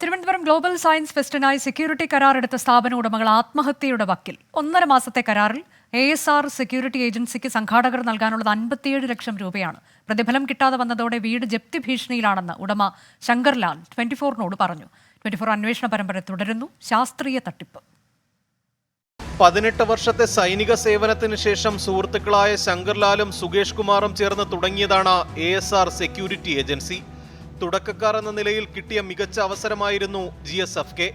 Thiruvananthapuram global science ഫെസ്റ്റിനായി security കരാർ എടുത്ത സ്ഥാപന ഉടമകൾ ആത്മഹത്യയുടെ വക്കിൽ. ഒന്നര മാസത്തെ കരാറിൽ എ എസ് ആർ സെക്യൂരിറ്റി ഏജൻസിക്ക് സംഘാടകർ നൽകാനുള്ളത് അൻപത്തിയേഴ് ലക്ഷം രൂപയാണ്. പ്രതിഫലം കിട്ടാതെ വന്നതോടെ വീട് ജപ്തി ഭീഷണിയിലാണെന്ന് ഉടമ ശങ്കർലാൽ ട്വന്റി ഫോറിനോട് പറഞ്ഞു. ട്വന്റി ഫോർ അന്വേഷണ പരമ്പര തുടരുന്നു. ശാസ്ത്രീയ തട്ടിപ്പ്. പതിനെട്ട് വർഷത്തെ സൈനിക സേവനത്തിന് ശേഷം സുഹൃത്തുക്കളായ ശങ്കർലാലും സുകേഷ് കുമാറും ചേർന്ന് തുടങ്ങിയതാണ് എ സെക്യൂരിറ്റി ഏജൻസി തുടക്കക്കാർ എന്ന നിലയിൽ കിട്ടിയ മികച്ച അവസരമായിരുന്നു ജി എസ് എഫ് കെ.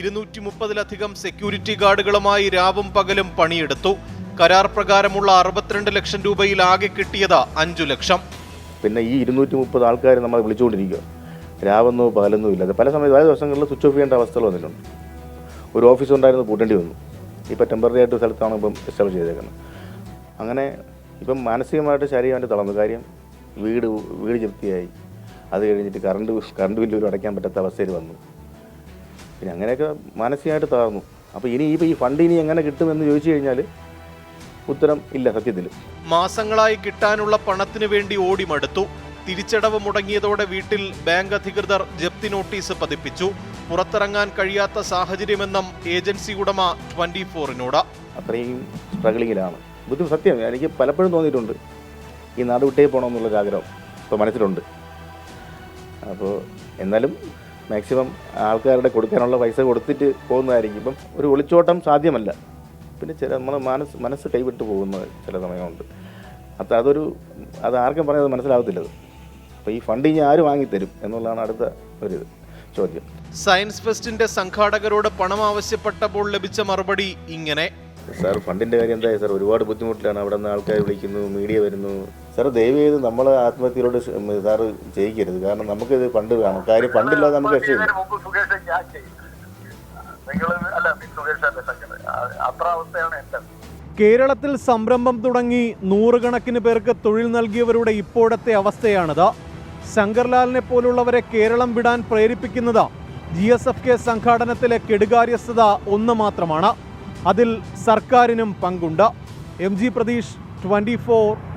ഇരുന്നൂറ്റി മുപ്പതിലധികം സെക്യൂരിറ്റി ഗാർഡുകളുമായി രാവും പകലും പണിയെടുത്തു. കരാർ പ്രകാരമുള്ള അറുപത്തിരണ്ട് ലക്ഷം രൂപയിൽ ആകെ കിട്ടിയത് അഞ്ചു ലക്ഷം. പിന്നെ ഈ ഇരുന്നൂറ്റി മുപ്പത് ആൾക്കാർ നമ്മൾ വിളിച്ചുകൊണ്ടിരിക്കുക. രാവെന്നോ പകലെന്നോ ഇല്ലാതെ പല സമയത്ത് പല ദിവസങ്ങളിൽ സ്വിച്ച് ഓഫ് ചെയ്യേണ്ട അവസ്ഥകൾ വന്നിട്ടുണ്ട്. ഒരു ഓഫീസ് ഉണ്ടായിരുന്നു പൂട്ടേണ്ടി വന്നു. ഇപ്പോൾ ടെമ്പററി ആയിട്ട് സ്ഥലത്താണ് ഇപ്പം എസ്റ്റാബ്ലിഷ് ചെയ്തേക്കുന്നത്. അങ്ങനെ ഇപ്പം മാനസികമായിട്ട് ശാരീരികമായിട്ട് തളർന്നു. കാര്യം വീട് വീട് ജപ്തിയായി അത് കഴിഞ്ഞിട്ട് കറണ്ട് കറണ്ട് ബില്ല് പോലും അടയ്ക്കാൻ പറ്റാത്ത അവസ്ഥയിൽ വന്നു. പിന്നെ അങ്ങനെയൊക്കെ മാനസികമായിട്ട് തകർന്നു. അപ്പോൾ ഇനി ഇപ്പോൾ ഈ ഫണ്ട് ഇനി എങ്ങനെ കിട്ടുമെന്ന് ചോദിച്ചു കഴിഞ്ഞാൽ ഉത്തരം ഇല്ല സത്യത്തിൽ മാസങ്ങളായി കിട്ടാനുള്ള പണത്തിനു വേണ്ടി ഓടി മടുത്തു. തിരിച്ചടവ് മുടങ്ങിയതോടെ വീട്ടിൽ ബാങ്ക് അധികൃതർ ജപ്തി നോട്ടീസ് പതിപ്പിച്ചു. പുറത്തിറങ്ങാൻ കഴിയാത്ത സാഹചര്യമെന്നും ഏജൻസി ഉടമ ട്വന്റി ഫോറിനോട്. അത്രയും സ്ട്രഗിളിങ്ങിലാണ് ബുദ്ധിമുട്ട് സത്യം എനിക്ക് പലപ്പോഴും തോന്നിയിട്ടുണ്ട്. ഈ നാട് വിട്ടേ പോകണമെന്നുള്ളൊരു ആഗ്രഹം ഇപ്പോൾ മനസ്സിലുണ്ട്. അപ്പോൾ എന്നാലും മാക്സിമം ആൾക്കാരുടെ കൊടുക്കാനുള്ള പൈസ കൊടുത്തിട്ട് പോകുന്നതായിരിക്കും. ഇപ്പം ഒരു ഒളിച്ചോട്ടം സാധ്യമല്ല. പിന്നെ ചില നമ്മൾ മനസ്സ് മനസ്സ് കൈവിട്ട് പോകുന്ന ചില സമയമുണ്ട്. അത് അതൊരു അത് ആർക്കും പറഞ്ഞത് മനസ്സിലാവത്തില്ലത് അപ്പോൾ ഈ ഫണ്ട് ഇനി ആര് വാങ്ങിത്തരും എന്നുള്ളതാണ് അടുത്ത ഒരു ചോദ്യം. സയൻസ് ഫെസ്റ്റിന്റെ സംഘാടകരോട് പണം ആവശ്യപ്പെട്ടപ്പോൾ ലഭിച്ച മറുപടി ഇങ്ങനെ. സാർ ഫണ്ടിന്റെ കാര്യം എന്തായാലും സാർ ഒരുപാട് ബുദ്ധിമുട്ടിലാണ്. അവിടെ നിന്ന് ആൾക്കാർ വിളിക്കുന്നു മീഡിയ വരുന്നു. സാർ ദയവ് ചെയ്ത് നമ്മൾ ആത്മഹത്യയിലോട് സാറ് ചെയ്യിക്കരുത് കാരണം നമുക്കിത് പണ്ട് വേണം. കാര്യം പണ്ടില്ലാതെ നമുക്ക് രക്ഷയില്ല. കേരളത്തിൽ സംരംഭം തുടങ്ങി നൂറുകണക്കിന് പേർക്ക് തൊഴിൽ നൽകിയവരുടെ ഇപ്പോഴത്തെ അവസ്ഥയാണിത്. ശങ്കർലാലിനെ പോലുള്ളവരെ കേരളം വിടാൻ പ്രേരിപ്പിക്കുന്നത് ജി എസ് എഫ് കെ സംഘാടനത്തിലെ കെടുകാര്യസ്ഥത ഒന്ന് മാത്രമാണ്. അതിൽ സർക്കാരിനും പങ്കുണ്ട്. M G Pratheesh twenty four